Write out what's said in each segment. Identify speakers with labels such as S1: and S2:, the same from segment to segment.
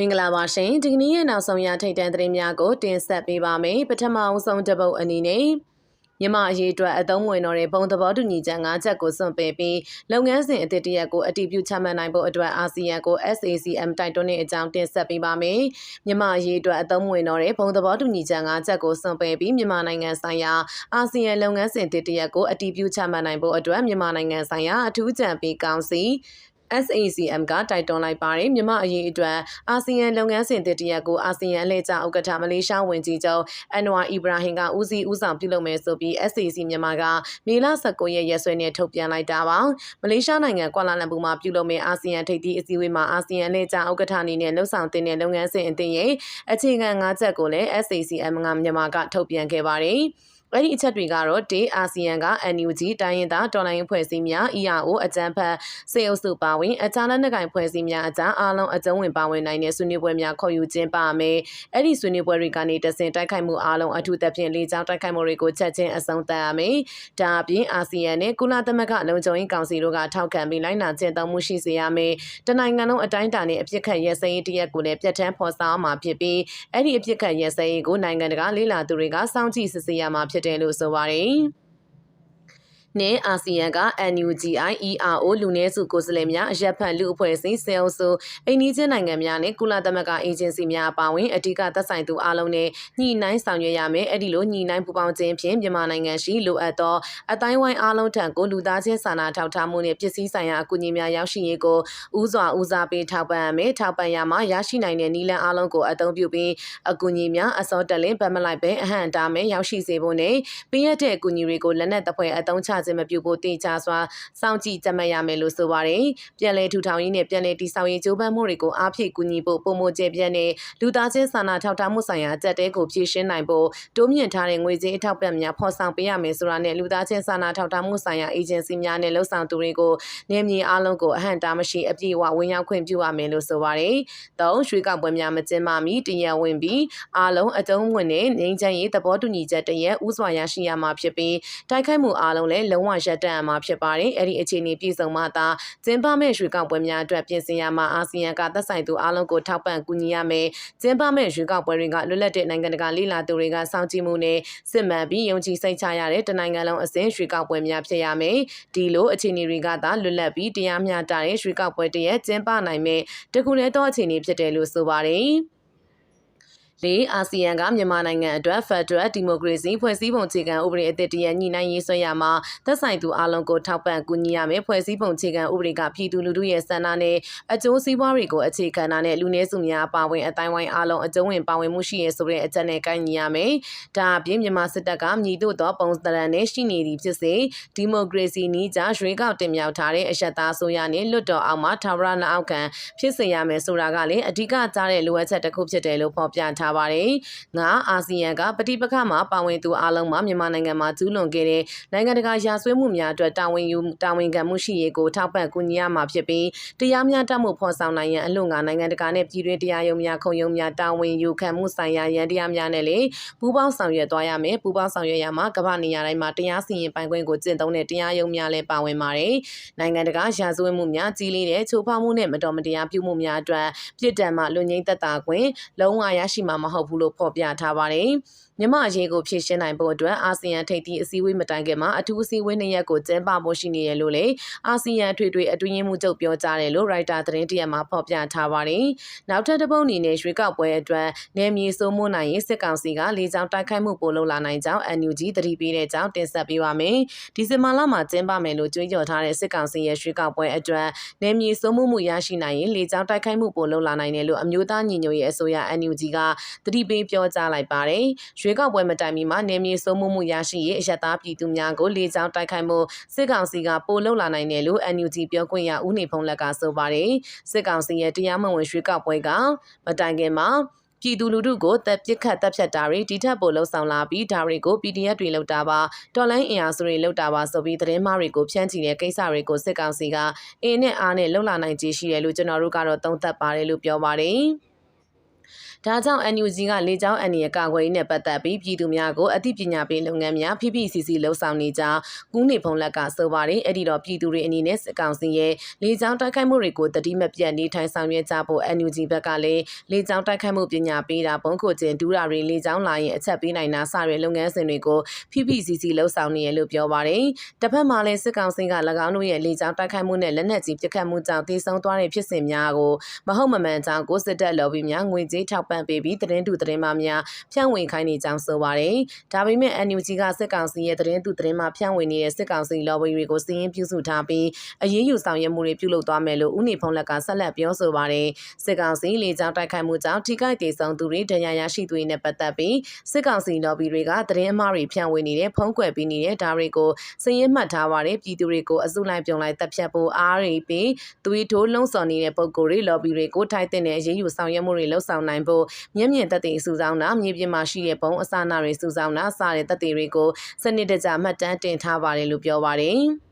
S1: မင်္ဂလာပါရှင်ဒီကနေ့ရဲ့နောက်ဆုံးရထိတ်တန့်သတင်းများကိုတင်ဆက်ပေးပါမယ်ပထမအဆုံးတစ်ပုတ်အနေနဲ့မြန်မာအရေးအတွက်အသုံးဝင်တော်တဲ့ဘုံသဘောတူညီချက်၅ချက်ကိုစွန့်ပယ်ပြီးလုပ်ငန်းစဉ်အသစ်တစ်ရပ်ကိုအတည်ပြုချမှတ်နိုင်ဖို့အတွက်အာဆီယံကို SACM တိုက်တွန်းတဲ့အကြောင်းတင်ဆက်ပေးပါမယ်။မြန်မာအရေးအတွက်အသုံးဝင်တော်တဲ့ဘုံသဘောတူညီချက်၅ချက်ကိုစွန့်ပယ်ပြီးမြန်မာနိုင်ငံဆိုင်ရာအာဆီယံလုပ်ငန်းစဉ်တစ်တစ်ရပ်ကိုအတည်ပြုချမှတ်နိုင်ဖို့အတွက်မြန်မာနိုင်ငံဆိုင်ရာအထူးကြံပေးကောင်စီ SACM ကတိုက်တွန်းလိုက်ပါတယ်မြမအရေးအတွက်အာဆီယံလုပ်ငန်းစဉ်တတရက်ကိုအာဆီယံအလှည့်ကျဥက္ကဋ္ဌမလေးရှားဝန်ကြီးချုပ်အန်နဝါအီဘရာဟင်ကဦးစီးဦးဆောင်ပြုလုပ်မယ်ဆိုပြီး SAC မြန်မာကမေလ19ရက်ရက်စွဲနဲ့ထုတ်ပြန်လိုက်တာပါမလေးရှားနိုင်ငံကွာလာလမ်ပူမှာပြုလုပ်မယ့်အာဆီယံထိပ်သီးအစည်းအဝေးမှာအာဆီယံအလှည့်ကျဥက္ကဋ္ဌအနေနဲ့လှုပ်ဆောင်တင်တဲ့လုပ်ငန်းစဉ်အသင်းရဲ့အခြေခံ၅ချက်ကိုလည်း SACM ကမြန်မာကထုတ်ပြန်ခဲ့ပါတယ် အဲ့ဒီအချက်တွေကတော့ဒေအာဆီယံက NUG တိုင်းရင်းသားတော်လိုင်းအဖွဲ့အစည်းများ ERO အကြံဖတ်စေအုပ်စုပါဝင်အခြားလက်နက်ကိုင်ဖွဲ့စည်းများအကြအားလုံးအကျုံးဝင်ပါဝင်နိုင်တဲ့ဆွေးနွေးပွဲများခေါ်ယူခြင်းပါမယ်။အဲ့ဒီဆွေးနွေးပွဲတွေကနေတဆင့်တိုက်ခိုက်မှုအားလုံးအထူးသဖြင့်လေကြောင်းတိုက်ခိုက်မှုတွေကိုချက်ချင်းအဆုံးသတ်ရမယ်။ဒါအပြင်အာဆီယံနဲ့ကုလသမဂ္ဂလုံခြုံရေးကောင်စီတို့ကထောက်ခံပြီးလိုက်နာကျင့်သုံးမှုရှိစေရမယ်။တနိုင်ငံလုံးအတိုင်းအတာနဲ့အပြစ်ခတ်ရဲစရေးတရက်ကိုလည်းပြတ်ထန်းဖော်ဆောင်မှာဖြစ်ပြီးအဲ့ဒီအပြစ်ခတ်ရဲစရေးကိုနိုင်ငံတကာလေးလာသူတွေကစောင့်ကြည့်စစ်ဆေးရမှာဖြစ်တယ်လို့ဆိုပါတယ်။ နှင့်အာဆီယံက NUGI ERO လူနည်းစုကိုယ်စားလှယ်များအရက်ဖတ်လူအဖွဲ့အစည်းဆဲအုပ်စုအိန္ဒိချင်းနိုင်ငံများနဲ့ကုလသမဂ္ဂအေဂျင်စီများအပါအဝင်အဓိကသက်ဆိုင်သူအလုံးနဲ့ညှိနှိုင်းဆောင်ရွက်ရမယ်အဲ့ဒီလိုညှိနှိုင်းပူးပေါင်းခြင်းဖြင့်မြန်မာနိုင်ငံရှိလိုအပ်သောအတိုင်းဝိုင်းအလုံးထံကိုလူသားချင်းစာနာထောက်ထားမှုနဲ့ပြည်စည်းဆိုင်ရာအကူအညီများရောက်ရှိရေးကိုဦးစွာဦးစားပေးထောက်ပံ့ရမယ်ထောက်ပံ့ရမှာရရှိနိုင်တဲ့နည်းလမ်းအလုံးကိုအသုံးပြုပြီးအကူအညီများအစောတက်လင်းဗတ်မလိုက်ပဲအဟန့်တားမယ်ရောက်ရှိစေဖို့နဲ့ပေးရတဲ့အကူအညီတွေကိုလက်နက်တပွဲအသုံးချခြင်းမပြုဖို့တေချာစွာစောင့်ကြည့်ကြမှတ်ရမယ်လို့ဆိုပါတယ်။ပြည်လဲထူထောင်ရေးနဲ့ပြည်လဲတည်ဆောက်ရေးကြိုးပမ်းမှုတွေကိုအားဖြည့်ကူညီဖို့ပုံမကျပြန့်နဲ့လူသားချင်းစာနာထောက်ထားမှုဆိုင်ရာအကြက်တဲကိုဖြည့်ရှင်းနိုင်ဖို့တိုးမြင့်ထားတဲ့ငွေကြေးအထောက်ပံ့များဖော်ဆောင်ပေးရမယ်ဆိုတာနဲ့လူသားချင်းစာနာထောက်ထားမှုဆိုင်ရာအေဂျင်စီများနဲ့လှုပ်ဆောင်သူတွေကိုနေမြေအလုံးကိုအဟန့်တားမရှိအပြည့်အဝဝင်ရောက်ခွင့်ပြုရမယ်လို့ဆိုပါတယ်။သုံးရွှေကောက်ပွဲများမကျင်းပမီတရဝင်ပြီးအားလုံးအတုံးဝင်တဲ့ငြိမ်းချမ်းရေးသဘောတူညီချက်တရက်ဥစွာရရှိရမှာဖြစ်ပြီးတိုက်ခိုက်မှုအားလုံးလည်းလုံးဝရပ်တန့်မှာဖြစ်ပါတယ်။အဲ့ဒီအခြေအနေပြည်စုံမှသာကျင်းပမဲ့ရွှေကောက်ပွဲများအတွက်ပြင်ဆင်ရမှာအာဆီယံကသက်ဆိုင်သူအားလုံးကိုထောက်ပံ့ကူညီရမယ်။ကျင်းပမဲ့ရွှေကောက်ပွဲတွေကလွတ်လပ်တဲ့နိုင်ငံတကာလိလာသူတွေကစောင့်ကြည့်မှုနဲ့စစ်မှန်ပြီးယုံကြည်စိတ်ချရတဲ့တနိုင်ငံလုံးအစဉ်ရွှေကောက်ပွဲများဖြစ်ရမယ်။ဒီလိုအခြေအနေတွေကသာလွတ်လပ်ပြီးတရားမျှတတဲ့ရွှေကောက်ပွဲတရက်ကျင်းပနိုင်မဲ့တခုလည်းသောအခြေအနေဖြစ်တယ်လို့ဆိုပါတယ်။ လေးအာဆီယံကမြန်မာနိုင်ငံအတွက် Federal Democracy ဖွဲ့စည်းပုံအခြေခံဥပဒေအသစ်တရညှိနှိုင်းရေးဆွဲရမှာသက်ဆိုင်သူအလုံးကိုထောက်ပံ့ကူညီရမယ်ဖွဲ့စည်းပုံအခြေခံဥပဒေကပြည်သူလူထုရဲ့ဆန္ဒနဲ့အကျိုးစီးပွားတွေကိုအခြေခံတာနဲ့လူနည်းစုများပါဝင်အတိုင်းဝိုင်းအလုံးအကျုံးဝင်ပါဝင်မှုရှိရဆိုတဲ့အချက်နဲ့ကိုင်းညီရမယ်။ဒါအပြင်မြန်မာစစ်တပ်ကမြည်တို့သောပုံစံနဲ့ရှိနေသည်ဖြစ်စေဒီမိုကရေစီနည်းကြရွေးကောက်တင်မြှောက်ထားတဲ့အရှက်သားဆိုရနဲ့လွတ်တော်အောက်မှာထာဝရလက်အောက်ခံဖြစ်စေရမယ်ဆိုတာကလည်းအဓိကကြားတဲ့လိုအပ်ချက်တစ်ခုဖြစ်တယ်လို့ဖော်ပြထားထားပါတယ်။ငါအာဆီယံကပဋိပက္ခမှာပါဝင်သူအလုံးမှာမြန်မာနိုင်ငံမှာကျူးလွန်ခဲ့တဲ့နိုင်ငံတကာရာဇဝတ်မှုများအတွက်တာဝန်ယူတာဝန်ခံမှုရှိရေးကိုထောက်ပံ့ကူညီရမှာဖြစ်ပြီးတရားမျှတမှုဖော်ဆောင်နိုင်ရန်အလို့ငါနိုင်ငံတကာနဲ့ပြည်တွင်းတရားရုံးများခုံရုံးများတာဝန်ယူခံမှုဆိုင်ရာရန်တရားများနဲ့လည်းပူးပေါင်းဆောင်ရွက်သွားရမယ်ပူးပေါင်းဆောင်ရွက်ရမှာကမ္ဘာနေရာတိုင်းမှာတရားစီရင်ပိုင်ခွင့်ကိုကျင့်သုံးတဲ့တရားရုံးများလည်းပါဝင်ပါတယ်။နိုင်ငံတကာရာဇဝတ်မှုများကြီးလေးတဲ့ချိုးဖောက်မှုနဲ့မတော်မတရားပြုမှုများအတွက်ပြစ်ဒဏ်မှလွတ်ငြိမ်းသက်သာခွင့်လုံးဝရရှိမှာမဟုတ်ဘူးလို့ဖော်ပြထားပါတယ်။မြမအရေးကိုဖြည့်ရှင်းနိုင်ဖို့အတွက်အာဆီယံထိပ်သီးအစည်းအဝေးမတိုင်ခင်မှာအထူးအစည်းအဝေးနှစ်ရက်ကိုကျင်းပဖို့ရှိနေတယ်လို့လည်းအာဆီယံထွေထွေအတွင်းရေးမှူးချုပ်ပြောကြားတယ်လို့ရိုက်တာသတင်းတရက်မှာဖော်ပြထားပါတယ်။နောက်ထပ်တစ်ပုဒ်အနေနဲ့ရွှေကောက်ပွဲအတွက်နယ်မြေစိုးမိုးနိုင်ရေးစစ်ကောင်စီကလေကြောင်းတိုက်ခိုက်မှုပိုလုပ်လာနိုင်ကြောင်း NUG သတိပေးတဲ့ကြောင်းတင်ဆက်ပေးပါမယ်။ဒီဇင်ဘာလမှာကျင်းပမယ်လို့ကြွေးကြော်ထားတဲ့စစ်ကောင်စီရဲ့ရွှေကောက်ပွဲအတွက်နယ်မြေစိုးမိုးမှုရရှိနိုင်ရင်လေကြောင်းတိုက်ခိုက်မှုပိုလုပ်လာနိုင်တယ်လို့အမျိုးသားညီညွတ်ရေးအစိုးရ NUG ကသတိပေးပြောကြားလိုက်ပါတယ်။ရွေးကောက်ပွဲမတိုင်မီမှာနေမြေစိုးမှုမှုရရှိရေးအယက်သားပြည်သူများကိုလေကြောင်းတိုက်ခိုက်မှုစစ်ကောင်စီကပိုလုံလာနိုင်တယ်လို့ NUG ပြောခွင့်ရဦးနေဖုံးလက်ကဆိုပါတယ်စစ်ကောင်စီရဲ့တရားမဝင်ရွေးကောက်ပွဲကမတိုင်ခင်မှာပြည်သူလူထုကိုတပ်ပစ်ခတ်တပ်ဖြတ်တာတွေဒီထက်ပိုလှုံ့ဆော်လာပြီးဒါတွေကို PDF တွေလှုပ်တာပါတော်လိုင်းအင်အားစုတွေလှုပ်တာပါဆိုပြီးသတင်းမှားတွေကိုဖြန့်ချီတဲ့ကိစ္စတွေကိုစစ်ကောင်စီကအင်းနဲ့အားနဲ့လှုပ်လာနိုင်ခြေရှိတယ်လို့ကျွန်တော်တို့ကတော့သုံးသပ်ပါတယ်လို့ပြောပါတယ်။ ဒါဒါကြောင့် NUG ကလေကြောင်းအန်ဒီရဲ့ကာကွယ်ရေးနဲ့ပတ်သက်ပြီးပြည်သူများကိုအသိပညာပေးလုပ်ငန်းများ PPCC လှုပ်ဆောင်နေကြကူးနေဖုံးလက်ကဆိုပါတယ်အဲ့ဒီတော့ပြည်သူတွေအနေနဲ့စစ်ကောင်စီရဲ့လေကြောင်းတိုက်ခိုက်မှုတွေကိုတတိမပြတ်နေထိုင်ဆောင်ရွက်ကြဖို့ NUG ဘက်ကလည်းလေကြောင်းတိုက်ခိုက်မှုပညာပေးတာပုံကိုကျင်ဒူးတာတွေလေကြောင်းလာရင်အချက်ပေးနိုင်တာစတဲ့လုပ်ငန်းစဉ်တွေကို PPCC လှုပ်ဆောင်နေရလို့ပြောပါတယ်တစ်ဖက်မှာလည်းစစ်ကောင်စီက၎င်းတို့ရဲ့လေကြောင်းတိုက်ခိုက်မှုနဲ့လက်နက်ကြီးပစ်ခတ်မှုကြောင့်တည်ဆုံသွားတဲ့ဖြစ်စဉ်များကိုမဟုတ်မမှန်ကြောင်းကိုစစ်တပ်လော်ဘီများငွေကြေးထောက်ပံ့ပေးပြီးသတင်းတူသတင်းမှများဖြန့်ဝေခိုင်းနေကြောင်းဆိုပါတယ်။ဒါပေမဲ့ NUG ကစစ်ကောင်စီရဲ့သတင်းတူသတင်းမှဖြန့်ဝေနေတဲ့စစ်ကောင်စီလော်ဘီတွေကိုစီးရင်ပြုစုထားပြီးအရေးယူဆောင်ရွက်မှုတွေပြုလုပ်သွားမယ်လို့ဦးနေဖုံးလက်ကဆက်လက်ပြောဆိုပါတယ်။စစ်ကောင်စီလေကြောင်းတိုက်ခိုက်မှုကြောင့်ထိခိုက်ဒေဆုံးသူတွေဒဏ်ရာရရှိသူတွေနဲ့ပတ်သက်ပြီးစစ်ကောင်စီလော်ဘီတွေကသတင်းအမှားတွေဖြန့်ဝေနေတဲ့ဖုံးကွယ်ပေးနေတဲ့ဒါတွေကိုစည်ရင်မှတ်ထားပါတယ်ပြည်သူတွေကိုအစုလိုက်ပြုံလိုက်တပ်ဖြတ်ဖို့အားတွေပြီးသွေးထိုးလုံးစော်နေတဲ့ပုံကိုယ်တွေလော်ဘီတွေကိုထိုက်တဲ့အရေးယူဆောင်ရွက်မှုတွေလှုပ်ဆောင်နိုင်ဖို့မျက်မြင်သက်သေစုဆောင်းတာမြေပြင်မှာရှိတဲ့ဘုံအစနာတွေစုဆောင်းတာစတဲ့သက်သေတွေကိုစနစ်တကျမှတ်တမ်းတင်ထားပါတယ်လို့ပြောပါတယ်။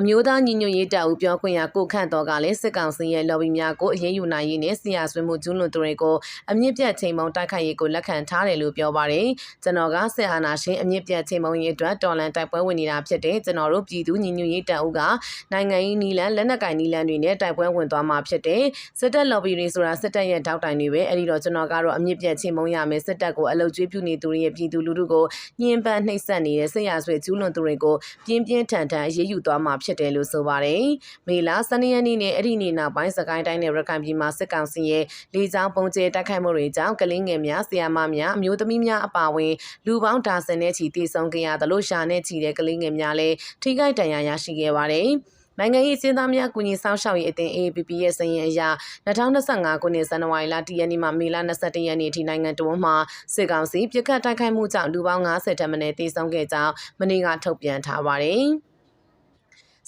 S1: အမျိုးသားညီညွတ်ရေးတပ်ဦးပြောခွင့်ရကိုခန့်တော်ကလည်းစစ်ကောင်စီရဲ့ lobby များကိုအရေးယူနိုင်ရေးနဲ့ဆီယာဆွေးမှုကျူးလွန်သူတွေကိုအမြင့်ပြတ်ချိန်မုံတိုက်ခိုက်ရေးကိုလက်ခံထားတယ်လို့ပြောပါတယ်။ကျွန်တော်ကစစ်အာဏာရှင်အမြင့်ပြတ်ချိန်မုံရေးအတွက်တော်လန်တိုက်ပွဲဝင်နေတာဖြစ်တဲ့ကျွန်တော်တို့ပြည်သူညီညွတ်ရေးတပ်ဦးကနိုင်ငံရေးနီလန်လက်နက်ကင်နီလန်တွေနဲ့တိုက်ပွဲဝင်သွားမှာဖြစ်တဲ့စစ်တပ် lobby တွေဆိုတာစစ်တပ်ရဲ့ထောက်တိုင်တွေပဲအဲ့ဒီတော့ကျွန်တော်ကတော့အမြင့်ပြတ်ချိန်မုံရမယ်စစ်တပ်ကိုအလုတ်ကျွေးပြုနေသူတွေရဲ့ပြည်သူလူထုကိုညှဉ်းပန်းနှိပ်စက်နေတဲ့စစ်ရာဆွေကျူးလွန်သူတွေကိုပြင်းပြင်းထန်ထန်အရေးယူသွားမှာဖြစ်တယ်လို့ဆိုပါတယ်။မေလ12ရက်နေ့နဲ့အဲ့ဒီနေ့နောက်ပိုင်းစကိုင်းတိုင်းနဲ့ရခိုင်ပြည်မှာစစ်ကောင်စီရဲ့လေကြောင်းပုံကျဲတိုက်ခိုက်မှုတွေကြောင့်ကလင်းငယ်များဆီယာမများအမျိုးသမီးများအပါအဝင်လူပေါင်းဒါဇင်နဲ့ချီတည်ဆုံခဲ့ရသလိုရှာနဲ့ချီတဲ့ကလင်းငယ်များလည်းထိခိုက်ဒဏ်ရာရရှိခဲ့ပါတယ်။နိုင်ငံရေးစင်းသားများကူညီဆောင်ရှောက်ရေးအသင်း AAPP ရဲ့စာရင်းအရ2025ခုနှစ်ဇန်နဝါရီလ10ရက်နေ့မှမေလ21ရက်နေ့ထိနိုင်ငံတော်မှာစစ်ကောင်စီပြစ်ခတ်တိုက်ခိုက်မှုကြောင့်လူပေါင်း90ထက်မနည်းသေဆုံးခဲ့ကြောင်းမနေ့ကထုတ်ပြန်ထားပါတယ်။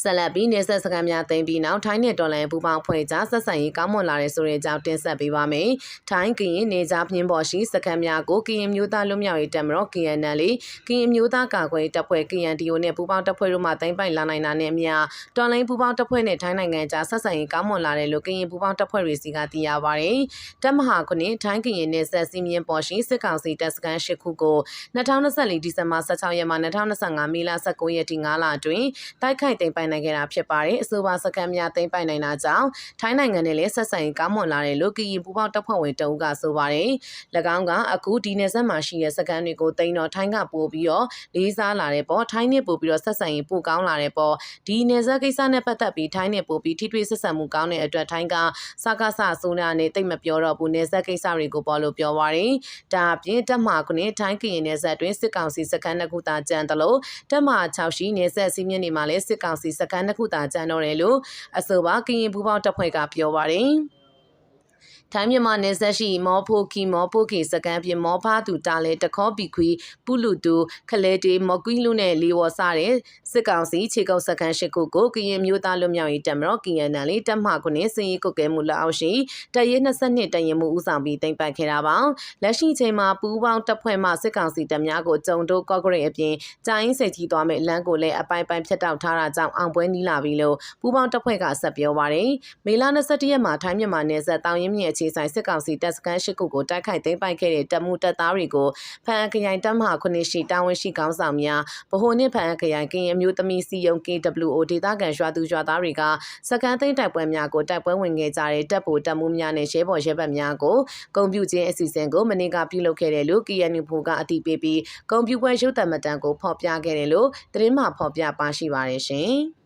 S1: ဆက်လက်ပြီးနေဆက်စကန်များသိမ်းပြီးနောက်ထိုင်းနဲ့ဒေါ်လာပူပေါင်းဖွဲ့ကြားဆက်ဆံရေးကောင်းမွန်လာတဲ့ဆိုတဲ့အကြောင်းတင်ဆက်ပေးပါမယ်။ထိုင်းကရင်နေကြားပြင်းပေါ်ရှိစကန်များကိုကရင်မျိုးသားလွတ်မြောက်ရေးတပ်မတော် KNL ကရင်မျိုးသားကာကွယ်တပ်ဖွဲ့ KNDO နဲ့ပူပေါင်းတပ်ဖွဲ့တို့မှသိမ်းပိုက်လာနိုင်တာနဲ့အမျှဒေါ်လာပူပေါင်းတပ်ဖွဲ့နဲ့ထိုင်းနိုင်ငံကြားဆက်ဆံရေးကောင်းမွန်လာတယ်လို့ကရင်ပူပေါင်းတပ်ဖွဲ့တွေစီကသိရပါဗျ။တပ်မဟာခုနှစ်ထိုင်းကရင်နေဆက်စီမင်းပေါ်ရှိစစ်ကောင်စီတပ်စခန်း၈ခုကို2024ဒီဇင်ဘာ16ရက်မှ2025မေလ19ရက်ထိ9လအတွင်းတိုက်ခိုက်သိမ်းပိုက်နိုင်ခဲ့တာဖြစ်ပါတယ်အဆိုပါစကန်များသိမ်းပိုက်နိုင်တာကြောင့်ထိုင်းနိုင်ငံနဲ့လည်းဆက်ဆံရေးကောင်းမွန်လာတယ်လို့ကရင်ပူပေါင်းတပ်ဖွဲ့ဝင်တအုပ်ကဆိုပါတယ်၎င်းကအခုဒီနယ်စပ်မှာရှိတဲ့စကန်တွေကိုသိမ်းတော့ထိုင်းကပို့ပြီးတော့လေးစားလာတဲ့ပေါ့ထိုင်းနဲ့ပို့ပြီးတော့ဆက်ဆံရေးပိုကောင်းလာတဲ့ပေါ့ဒီနယ်စပ်ကိစ္စနဲ့ပတ်သက်ပြီးထိုင်းနဲ့ပို့ပြီးထိတွေ့ဆက်ဆံမှုကောင်းတဲ့အတွက်ထိုင်းကစကားဆဆိုးနာနဲ့တိတ်မပြောတော့ဘူးနယ်စပ်ကိစ္စတွေကိုပေါ်လို့ပြောပါတယ်ဒါအပြင်တက်မှာခုနှစ်ထိုင်းကရင်နယ်စပ်တွင်စစ်ကောင်စီစကန်တစ်ခုသာကြံတယ်လို့တက်မှာ6ရှိနယ်စပ်စီးမြင့်နေမှာလဲစစ်ကောင်စီစကန်တစ်ခုသာကြံတော့တယ်လို့အဆိုပါကရင်ပူပေါင်းတပ်ဖွဲ့ကပြောပါတယ်။ ထိုင်းမြန်မာနယ်စပ်ရှိမောဖိုကီမောဖိုကီစကန်ပြင်မောဖာသူတာလဲတခေါပီခွီပုလူတူခလဲတေမကွီလူနဲ့လီဝော်စတဲ့စစ်ကောင်စီခြေကုပ်စကန်ရှိခုကိုကရင်မျိုးသားလွတ်မြောက်ရေးတပ်မတော် KNL တပ်မှခုနှစ်စင်ရီကုတ်ကဲမှုလက်အောက်ရှိတရဲ22တရင်မှုဦးဆောင်ပြီးတင်ပတ်ခဲ့တာပါလက်ရှိချိန်မှာပူးပေါင်းတပ်ဖွဲ့မှစစ်ကောင်စီတပ်များကိုကြုံတို့ကော့ဂရိတ်အပြင်ကြိုင်းစိတ်ကြီးသွားမဲ့လမ်းကိုလည်းအပိုင်ပိုင်ဖြတ်တောက်ထားတာကြောင့်အောင်ပွဲနီးလာပြီလို့ပူးပေါင်းတပ်ဖွဲ့ကဆက်ပြောပါတယ်မေလ22ရက်မှာထိုင်းမြန်မာနယ်စပ်တောင်ရင်မြစ်အခြေဆိုင်စစ်ကောင်စီတပ်စခန်းရှိခုကိုတိုက်ခိုက်သိမ်းပိုက်ခဲ့တဲ့တပ်မှုတပ်သားတွေကိုဖန်ခရိုင်တပ်မဟာခုနှစ်ရှိတာဝန်ရှိခေါင်းဆောင်များဗဟိုနှင့်ဖန်ခရိုင်ကရင်အမျိုးသမီးစီယုံ KWO ဒေသခံရွာသူရွာသားတွေကစခန်းသိမ်းတိုက်ပွဲများကိုတိုက်ပွဲဝင်ခဲ့ကြတဲ့တပ်ဖို့တပ်မှုများနဲ့ရဲဘော်ရဲဘက်များကိုဂုံပြူခြင်းအစီအစဉ်ကိုမနေ့ကပြုလုပ်ခဲ့တယ်လို့ KNU ဖို့ကအတည်ပြုပြီးဂုံပြူပွဲရုပ်သံမတန်ကိုဖော်ပြခဲ့တယ်လို့သတင်းမှဖော်ပြပါရှိပါတယ်ရှင်။